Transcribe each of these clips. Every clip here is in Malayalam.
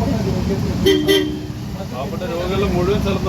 കൊണ്ടുവന്ന് പാവപ്പെട്ട രോഗികൾ മുഴുവൻ സ്ഥലത്തും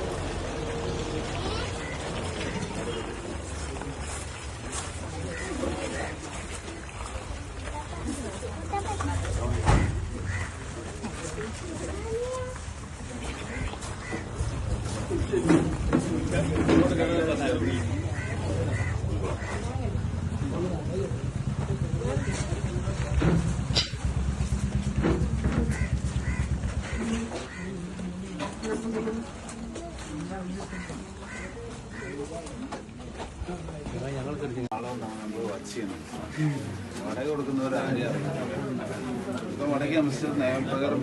അടിച്ചു ഫോട്ടോ നമുക്ക് കളിച്ചിട്ട് വാടക കൊടുക്കുന്നവർ ആരെയും അറിയിക്കണം ഇപ്പൊ വാടക അംശം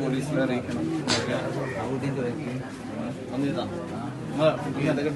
പോലീസിനെ അറിയിക്കണം ഒന്നിതാ നീ അതൊക്കെ